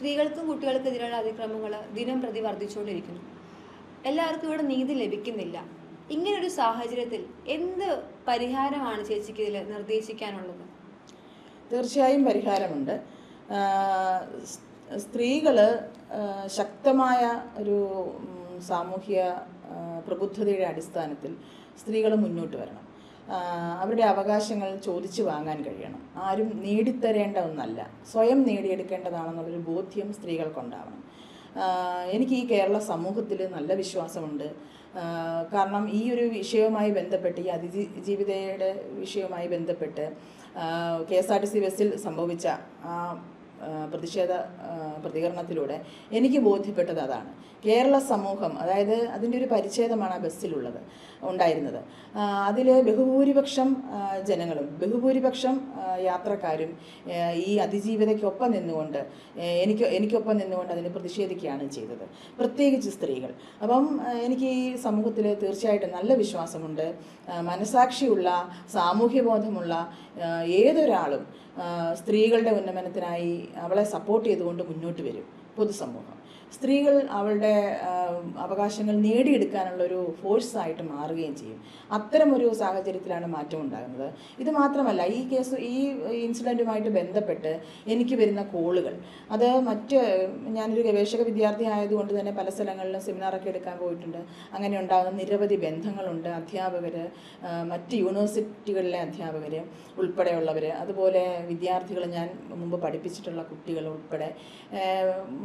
സ്ത്രീകൾക്കും കുട്ടികൾക്കെതിരെയുള്ള അതിക്രമങ്ങൾ ദിനം പ്രതി വർദ്ധിച്ചുകൊണ്ടിരിക്കുന്നു. എല്ലാവർക്കും ഇവിടെ നീതി ലഭിക്കുന്നില്ല. ഇങ്ങനൊരു സാഹചര്യത്തിൽ എന്ത് പരിഹാരമാണ് ചേച്ചിക്ക് ഇതിൽ നിർദ്ദേശിക്കാനുള്ളത്? തീർച്ചയായും പരിഹാരമുണ്ട്. സ്ത്രീകൾ ശക്തമായ ഒരു സാമൂഹ്യ പ്രബുദ്ധതയുടെ അടിസ്ഥാനത്തിൽ സ്ത്രീകൾ മുന്നോട്ട് വരണം. അവരുടെ അവകാശങ്ങൾ ചോദിച്ചു വാങ്ങാൻ കഴിയണം. ആരും നേടിത്തരേണ്ട ഒന്നല്ല. സ്വയം നേടിയെടുക്കേണ്ടതാണെന്നുള്ളൊരു ബോധ്യം സ്ത്രീകൾക്കുണ്ടാവണം. എനിക്ക് ഈ കേരള സമൂഹത്തിൽ നല്ല വിശ്വാസമുണ്ട്. കാരണം ഈ ഒരു വിഷയവുമായി ബന്ധപ്പെട്ട് ഈ അതിജീവിതയുടെ വിഷയവുമായി ബന്ധപ്പെട്ട് K S R T C ബസ്സിൽ സംഭവിച്ച പ്രതിഷേധ പ്രതികരണത്തിലൂടെ എനിക്ക് ബോധ്യപ്പെട്ടത് അതാണ്. കേരള സമൂഹം അതായത് അതിന്റെ ഒരു പരിച്ഛേദമാണ് ആ ബസ്സിലുള്ളത് ഉണ്ടായിരുന്നത്. അതിൽ ബഹുഭൂരിപക്ഷം ജനങ്ങളും ബഹുഭൂരിപക്ഷം യാത്രക്കാരും ഈ അതിജീവിതയ്ക്കൊപ്പം നിന്നുകൊണ്ട് എനിക്ക് എനിക്കൊപ്പം നിന്നുകൊണ്ട് അതിന് പ്രതിഷേധിക്കുകയാണ് ചെയ്തത്. പ്രത്യേകിച്ച് സ്ത്രീകൾ. അപ്പം എനിക്ക് ഈ സമൂഹത്തിൽ തീർച്ചയായിട്ടും നല്ല വിശ്വാസമുണ്ട്. മനസാക്ഷിയുള്ള സാമൂഹ്യബോധമുള്ള ഏതൊരാളും സ്ത്രീകളുടെ ഉന്നമനത്തിനായി അവളെ സപ്പോർട്ട് ചെയ്തുകൊണ്ട് മുന്നോട്ട് വരും. പൊതുസമൂഹം. സ്ത്രീകൾ അവളുടെ അവകാശങ്ങൾ നേടിയെടുക്കാനുള്ള ഒരു ഫോഴ്സായിട്ട് മാറുകയും ചെയ്യും. അത്തരമൊരു സാഹചര്യത്തിലാണ് മാറ്റം ഉണ്ടാകുന്നത്. ഇത് മാത്രമല്ല ഈ കേസ് ഈ ഇൻസിഡന്റുമായിട്ട് ബന്ധപ്പെട്ട് എനിക്ക് വരുന്ന കോളുകൾ. അത് മറ്റ് ഞാനൊരു ഗവേഷക വിദ്യാർത്ഥി ആയതുകൊണ്ട് തന്നെ പല സ്ഥലങ്ങളിലും സെമിനാറൊക്കെ എടുക്കാൻ പോയിട്ടുണ്ട്. അങ്ങനെ ഉണ്ടാകുന്ന നിരവധി ബന്ധങ്ങളുണ്ട്. അധ്യാപകർ മറ്റ് യൂണിവേഴ്സിറ്റികളിലെ അധ്യാപകർ ഉൾപ്പെടെയുള്ളവർ അതുപോലെ വിദ്യാർത്ഥികൾ ഞാൻ മുമ്പ് പഠിപ്പിച്ചിട്ടുള്ള കുട്ടികൾ ഉൾപ്പെടെ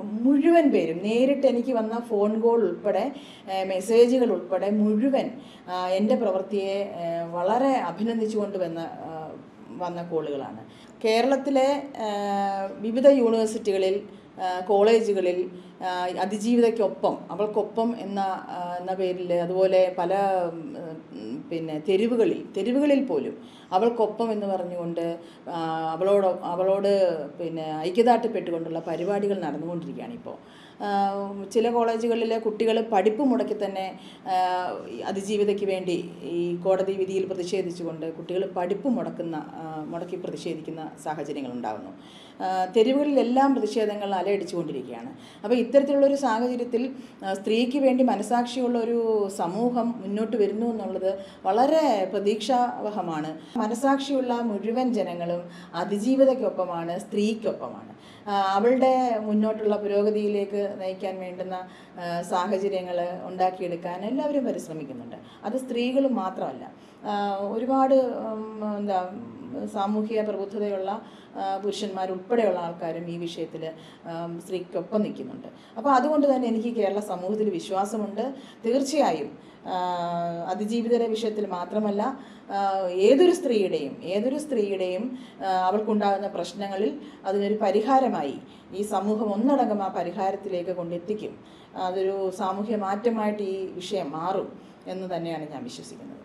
മുഴുവൻ പേരും നേരിട്ട് എനിക്ക് വന്ന ഫോൺ കോൾ ഉൾപ്പെടെ മെസ്സേജുകൾ ഉൾപ്പെടെ മുഴുവൻ എന്റെ പ്രവൃത്തിയെ വളരെ അഭിനന്ദിച്ചുകൊണ്ട് വന്ന വന്ന കോളുകളാണ്. കേരളത്തിലെ വിവിധ യൂണിവേഴ്സിറ്റികളിൽ കോളേജുകളിൽ അതിജീവിതയ്ക്കൊപ്പം അവൾക്കൊപ്പം എന്ന എന്ന പേരിൽ അതുപോലെ പല പിന്നെ തെരുവുകളിൽ തെരുവുകളിൽ പോലും അവൾക്കൊപ്പം എന്ന് പറഞ്ഞുകൊണ്ട് അവളോട് അവളോട് പിന്നെ ഐക്യദാർഢ്യപ്പെട്ടുകൊണ്ടുള്ള പരിപാടികൾ നടന്നുകൊണ്ടിരിക്കുകയാണ് ഇപ്പോൾ. ചില കോളേജുകളിലെ കുട്ടികൾ പഠിപ്പ് മുടക്കി തന്നെ അതിജീവിതയ്ക്ക് വേണ്ടി ഈ കോടതി വിധിയിൽ പ്രതിഷേധിച്ചുകൊണ്ട് കുട്ടികൾ പഠിപ്പ് മുടക്കുന്ന മുടക്കി പ്രതിഷേധിക്കുന്ന സാഹചര്യങ്ങൾ ഉണ്ടാകുന്നു. തെരുവുകളിലെല്ലാം പ്രതിഷേധങ്ങൾ അലയടിച്ചുകൊണ്ടിരിക്കുകയാണ് അപ്പോൾ ഇത്തരത്തിലുള്ളൊരു സാഹചര്യത്തിൽ സ്ത്രീക്ക് വേണ്ടി മനസാക്ഷിയുള്ള ഒരു സമൂഹം മുന്നോട്ട് വരുന്നു എന്നുള്ളത് വളരെ പ്രതീക്ഷാവഹമാണ്. മനസാക്ഷിയുള്ള മുഴുവൻ ജനങ്ങളും അതിജീവിതയ്ക്കൊപ്പമാണ് സ്ത്രീക്കൊപ്പമാണ്. അവളുടെ മുന്നോട്ടുള്ള പുരോഗതിയിലേക്ക് നയിക്കാൻ വേണ്ടുന്ന സാഹചര്യങ്ങൾ ഉണ്ടാക്കിയെടുക്കാൻ എല്ലാവരും പരിശ്രമിക്കുന്നുണ്ട്. അത് സ്ത്രീകൾ മാത്രമല്ല. ഒരുപാട് എന്താ സാമൂഹിക പ്രബുദ്ധതയുള്ള പുരുഷന്മാരുൾപ്പെടെയുള്ള ആൾക്കാരും ഈ വിഷയത്തിൽ സ്ത്രീക്കൊപ്പം നിൽക്കുന്നുണ്ട്. അപ്പോൾ അതുകൊണ്ട് തന്നെ എനിക്ക് കേരള സമൂഹത്തിൽ വിശ്വാസമുണ്ട്. തീർച്ചയായും അതിജീവിതരെ വിഷയത്തിൽ മാത്രമല്ല ഏതൊരു സ്ത്രീയുടെയും ഏതൊരു സ്ത്രീയുടെയും അവൾക്കുണ്ടാകുന്ന പ്രശ്നങ്ങളിൽ അതിനൊരു പരിഹാരമായി ഈ സമൂഹം ഒന്നടങ്കം ആ പരിഹാരത്തിലേക്ക് കൊണ്ടെത്തിക്കും. അതൊരു സാമൂഹ്യ മാറ്റമായിട്ട് ഈ വിഷയം മാറും എന്ന് തന്നെയാണ് ഞാൻ വിശ്വസിക്കുന്നത്.